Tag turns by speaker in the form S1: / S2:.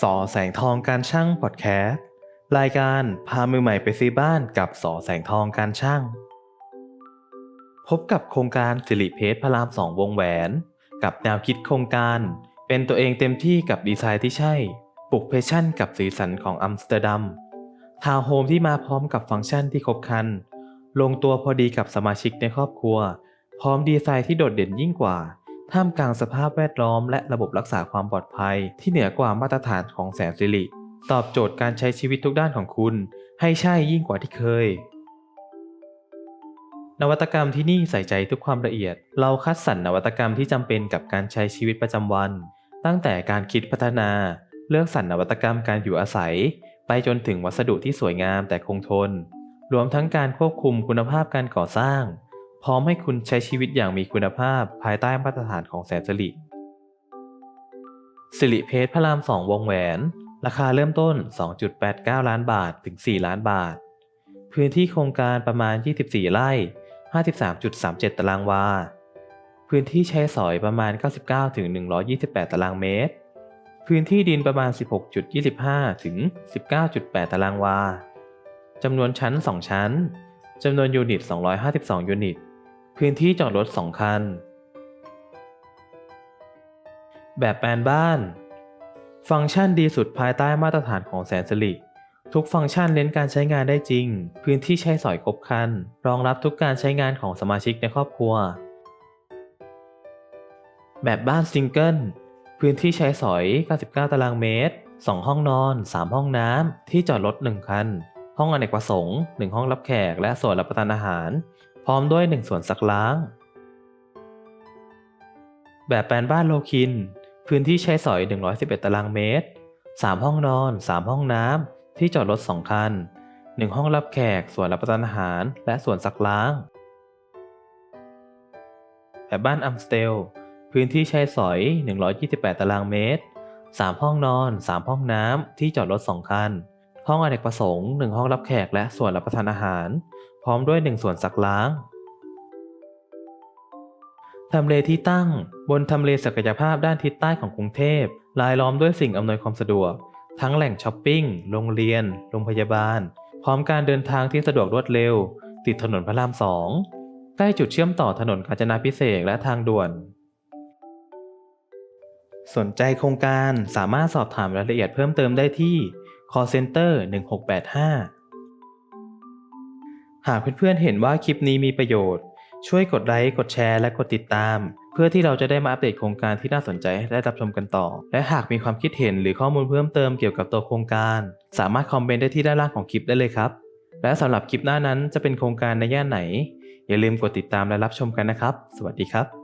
S1: สอแสงทองการช่างพอดแคสต์รายการพามือใหม่ไปซื้อบ้านกับสอแสงทองการช่าง พบกับโครงการสิริเพชรพระรามสองวงแหวน กับแนวคิดโครงการ เป็นตัวเองเต็มที่กับดีไซน์ที่ใช่ ปลุกเพชชั่นกับสีสันของอัมสเตอร์ดัมทาวน์โฮมที่มาพร้อมกับฟังก์ชันที่ครบครัน ลงตัวพอดีกับสมาชิกในครอบครัว พร้อมดีไซน์ที่โดดเด่นยิ่งกว่า ท่ามกลางสภาพแวดล้อมและระบบรักษาความปลอดภัย ที่เหนือกว่ามาตรฐานของแสนสิริ ตอบโจทย์การใช้ชีวิตทุกด้านของคุณ ให้ใช่ยิ่งกว่าที่เคย นวัตกรรมที่นี่ใส่ใจทุกความละเอียด เราคัดสรรนวัตกรรมที่จำเป็นกับการใช้ชีวิตประจำวัน ตั้งแต่การคิดพัฒนา เลือกสรรนวัตกรรมการอยู่อาศัย ไปจนถึงวัสดุที่สวยงามแต่คงทน รวมทั้งการควบคุมคุณภาพการก่อสร้าง พร้อมให้คุณใช้ชีวิตอย่างมีคุณภาพภายใต้มาตรฐานของแสนสิริสิริเพชรพระรามสองวงแหวน ราคาเริ่มต้น 2.89 ล้านบาทถึง 4 ล้านบาท พื้นที่โครงการประมาณ 24 ไร่ 53.37 ตารางวา พื้นที่ใช้สอยประมาณ 99ถึง128 ตารางเมตร พื้นที่ดินประมาณ 16.25 ถึง 19.8 ตารางวา จำนวนชั้น 2 ชั้น จำนวนยูนิต 252 ยูนิต พื้นที่จอดรถ2คัน แบบแปลนบ้าน ฟังก์ชันดีสุดภายใต้มาตรฐานของแสนสิริทุกฟังก์ชันเน้นการใช้งานได้จริง พื้นที่ใช้สอยครบครัน รองรับทุกการใช้งานของสมาชิกในครอบครัว แบบบ้านซิงเกิล พื้นที่ใช้สอย 99 ตารางเมตร 2 ห้องนอน 3 ห้องน้ำ ที่จอดรถ 1 คัน ห้องอเนกประสงค์ 1 ห้องรับแขก และส่วนรับประทานอาหาร พร้อมด้วย1ส่วนซักล้าง แบบแปลนบ้านโลคิน พื้นที่ใช้สอย 111 ตารางเมตร 3 ห้องนอน 3 ห้องน้ำ ที่จอดรถ 2 คัน 1 ห้องรับแขก ส่วนรับประทานอาหาร และส่วนซักล้าง แบบบ้านอัมสเตล พื้นที่ใช้สอย 128 ตารางเมตร 3 ห้องนอน 3 ห้องน้ำ ที่จอดรถ 2 คัน ห้องอเนกประสงค์ 1 ห้องรับแขกและส่วนรับประทานอาหาร พร้อมด้วย 1 ส่วนซักล้างทำเลที่ตั้ง บนทำเลศักยภาพด้านทิศใต้ของกรุงเทพรายล้อมด้วยสิ่งอำนวยความสะดวก ทั้งแหล่งช้อปปิ้ง โรงเรียน โรงพยาบาล พร้อมการเดินทางที่สะดวกรวดเร็ว ติดถนนพระรามสองใกล้จุดเชื่อมต่อถนนกาญจนาพิเศษและทางด่วน สนใจโครงการสามารถสอบถามรายละเอียดเพิ่มเติมได้ที่ call center 1685 หากเพื่อนๆเห็นว่าคลิปนี้มีประโยชน์ ช่วยกดไลค์ กดแชร์ และกดติดตาม เพื่อที่เราจะได้มาอัปเดตโครงการที่น่าสนใจให้ได้รับชมกันต่อ และหากมีความคิดเห็นหรือข้อมูลเพิ่มเติมเกี่ยวกับตัวโครงการ สามารถคอมเมนต์ได้ที่ด้านล่างของคลิปได้เลยครับ และสำหรับคลิปหน้านั้นจะเป็นโครงการในย่านไหน อย่าลืมกดติดตามและรับชมกันนะครับ สวัสดีครับ